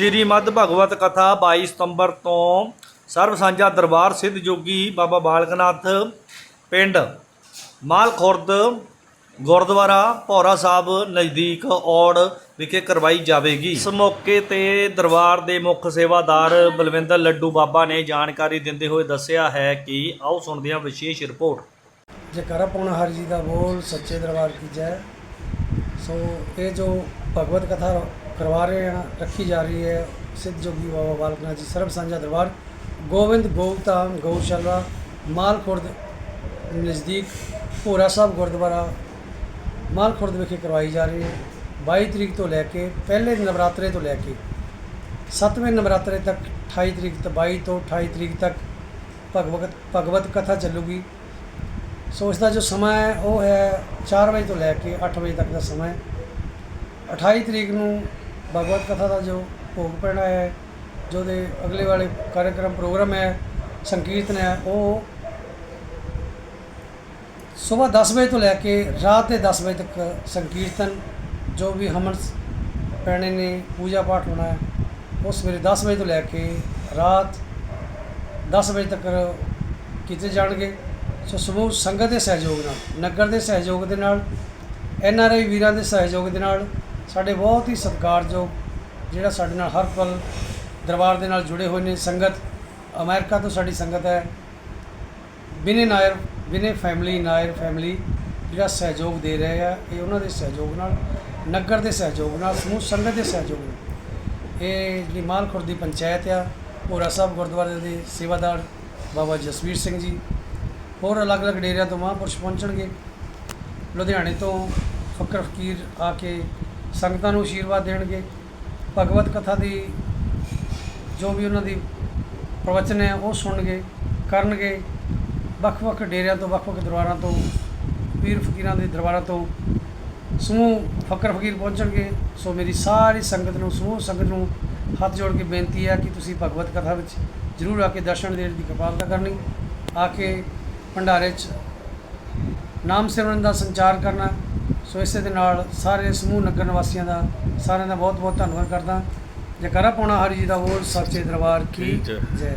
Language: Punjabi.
ਸ਼੍ਰੀਮਦ ਭਗਵਤ ਕਥਾ 22 ਸਤੰਬਰ ਤੋਂ ਸਰਬ ਸਾਂਝਾ ਦਰਬਾਰ ਸਿੱਧ ਜੋਗੀ ਬਾਬਾ ਬਾਲਕਨਾਥ ਪਿੰਡ ਮਾਲ ਖੁਰਦ ਗੁਰਦੁਆਰਾ ਭੌਰਾ ਸਾਹਿਬ ਨਜ਼ਦੀਕ ਔੜ ਵਿਖੇ ਕਰਵਾਈ ਜਾਵੇਗੀ। ਇਸ ਮੌਕੇ ਤੇ ਦਰਬਾਰ ਦੇ ਮੁੱਖ ਸੇਵਾਦਾਰ ਬਲਵਿੰਦਰ ਲੱਡੂ ਬਾਬਾ ਨੇ ਜਾਣਕਾਰੀ ਦਿੰਦੇ ਹੋਏ ਦੱਸਿਆ ਹੈ ਕਿ ਆਓ ਸੁਣਦੇ ਹਾਂ ਵਿਸ਼ੇਸ਼ ਰਿਪੋਰਟ। ਜੈਕਾਰਾ ਪਾਉਣਾ ਹਰ ਜੀ ਦਾ ਬੋਲ, ਸੱਚੇ ਦਰਬਾਰ ਕੀ ਜੈ। ਸੋ ਇਹ ਜੋ ਭਗਵਤ ਕਥਾ ਕਰਵਾ ਰਹੇ ਹਨ ਰੱਖੀ ਜਾ ਰਹੀ ਹੈ। ਸਿੱਧ ਜੋਗੀ ਬਾਬਾ ਬਾਲਕਨਾਥ ਜੀ, ਸਰਬ ਸਾਂਝਾ ਦਰਬਾਰ। ਗੋਬਿੰਦ ਗੋਪਤਾਮ ਗਊਸ਼ਾਲਾ, ਮਾਲਖੁਰਦ ਨਜ਼ਦੀਕ ਭੋਰਾ ਸਾਹਿਬ ਗੁਰਦੁਆਰਾ, ਮਾਲਖੁਰਦ ਵਿਖੇ ਕਰਵਾਈ ਜਾ ਰਹੀ ਹੈ। 22 ਤਰੀਕ ਤੋਂ ਲੈ ਕੇ, ਪਹਿਲੇ ਨਵਰਾਤਰੇ ਤੋਂ ਲੈ ਕੇ 7ਵੇਂ ਨਵਰਾਤਰੇ ਤੱਕ 28 ਤਰੀਕ ਤੋਂ 22 ਤੋਂ 28 ਤਰੀਕ ਤੱਕ ਭਗਵਤ ਭਗਵਤ ਕਥਾ ਚੱਲੂਗੀ। ਸੋ ਇਸ ਦਾ ਜੋ ਸਮਾਂ ਹੈ, ਉਹ ਹੈ 4 ਵਜੇ ਤੋਂ ਲੈ ਕੇ 8 ਵਜੇ ਤੱਕ ਦਾ ਸਮਾਂ ਹੈ। 28 ਤਰੀਕ ਨੂੰ ਭਗਵਤ ਕਥਾ ਦਾ ਜੋ ਭੋਗ ਪੈਣਾ ਹੈ, ਜੋ ਦੇ ਅਗਲੇ ਵਾਲੇ ਕਾਰਜਕ੍ਰਮ ਪ੍ਰੋਗਰਾਮ ਹੈ, ਸੰਕੀਰਤਨ ਹੈ, ਉਹ ਸਵੇਰ 10 ਵਜੇ ਤੋਂ ਲੈ ਕੇ ਰਾਤ ਦੇ 10 ਵਜੇ ਤੱਕ ਸੰਕੀਰਤਨ, ਜੋ ਵੀ ਹਮਨ ਪੈਣੇ ਨੇ, ਪੂਜਾ ਪਾਠ ਹੋਣਾ ਹੈ, ਉਹ ਸਵੇਰੇ 10 ਵਜੇ ਤੋਂ ਲੈ ਕੇ ਰਾਤ 10 ਵਜੇ ਤੱਕ ਕੀਤੇ ਜਾਣਗੇ। ਸੋ ਸਮੂਹ ਸੰਗਤ ਦੇ ਸਹਿਯੋਗ ਨਾਲ, ਨਗਰ ਦੇ ਸਹਿਯੋਗ ਦੇ ਨਾਲ, ਐਨ ਆਰ ਆਈ ਵੀਰਾਂ ਦੇ ਸਹਿਯੋਗ ਦੇ ਨਾਲ ਸਾਡੇ ਬਹੁਤ ਹੀ ਸਤਿਕਾਰਯੋਗ ਜਿਹੜਾ ਸਾਡੇ ਨਾਲ ਹਰ ਪਲ ਦਰਬਾਰ ਦੇ ਨਾਲ ਜੁੜੇ ਹੋਏ ਨੇ। ਸੰਗਤ ਅਮਰੀਕਾ ਤੋਂ ਸਾਡੀ ਸੰਗਤ ਹੈ। ਬਿਨੇ ਨਾਇਰ, ਬਿਨੇ ਫੈਮਿਲੀ, ਨਾਇਰ ਫੈਮਿਲੀ ਜਿਹੜਾ ਸਹਿਯੋਗ ਦੇ ਰਹੇ ਆ, ਇਹ ਉਹਨਾਂ ਦੇ ਸਹਿਯੋਗ ਨਾਲ, ਨਗਰ ਦੇ ਸਹਿਯੋਗ ਨਾਲ, ਸਮੂਹ ਸੰਗਤ ਦੇ ਸਹਿਯੋਗ ਨਾਲ। ਇਹ ਜਿਹੜੀ ਮਾਲਖੁਰ ਦੀ ਪੰਚਾਇਤ ਆ, ਭੋਰਾ ਸਾਹਿਬ ਗੁਰਦੁਆਰੇ ਦੇ ਸੇਵਾਦਾਰ ਬਾਬਾ ਜਸਵੀਰ ਸਿੰਘ ਜੀ, ਹੋਰ ਅਲੱਗ-ਅਲੱਗ ਡੇਰਿਆਂ ਤੋਂ ਮਹਾਂਪੁਰਸ਼ ਪਹੁੰਚਣਗੇ। ਲੁਧਿਆਣੇ ਤੋਂ ਫਕਰ ਫਕੀਰ ਆ ਕੇ ਸੰਗਤਾਂ ਨੂੰ ਆਸ਼ੀਰਵਾਦ ਦੇਣਗੇ। ਭਗਵਤ ਕਥਾ ਦੀ ਜੋ ਵੀ ਉਹਨਾਂ ਦੀ ਪ੍ਰਵਚਨ ਹੈ, ਉਹ ਸੁਣਨਗੇ, ਕਰਨਗੇ। ਵੱਖ-ਵੱਖ ਡੇਰਿਆਂ ਤੋਂ, ਵੱਖ-ਵੱਖ ਦਰਬਾਰਾਂ ਤੋਂ, ਪੀਰ ਫਕੀਰਾਂ ਦੇ ਦਰਬਾਰਾਂ ਤੋਂ ਸਮੂਹ ਫਕਰ ਫਕੀਰ ਪਹੁੰਚਣਗੇ। ਸੋ ਮੇਰੀ ਸਾਰੀ ਸੰਗਤ ਨੂੰ, ਸਮੂਹ ਸੰਗਤ ਨੂੰ ਹੱਥ ਜੋੜ ਕੇ ਬੇਨਤੀ ਹੈ ਕਿ ਤੁਸੀਂ ਭਗਵਤ ਕਥਾ ਵਿੱਚ ਜ਼ਰੂਰ ਆ ਕੇ ਦਰਸ਼ਨ ਦੇਣ ਦੀ ਕਿਰਪਾਲਤਾ ਕਰਨੀ, ਆ ਕੇ ਭੰਡਾਰੇ 'ਚ ਨਾਮ ਸਿਮਰਨ ਦਾ ਸੰਚਾਰ ਕਰਨਾ ਸੋ ਇਸੇ ਦੇ ਨਾਲ ਸਾਰੇ ਸਮੂਹ ਨਗਰ ਨਿਵਾਸੀਆਂ ਦਾ ਸਾਰਿਆਂ ਦਾ ਬਹੁਤ ਬਹੁਤ ਧੰਨਵਾਦ ਕਰਦਾ ਜੈਕਾਰਾ ਪਾਉਣਾ ਹਰੀ ਜੀ ਦਾ ਬੋਲ ਸੱਚੇ ਦਰਬਾਰ ਕੀ ਜੈ। ਜੈ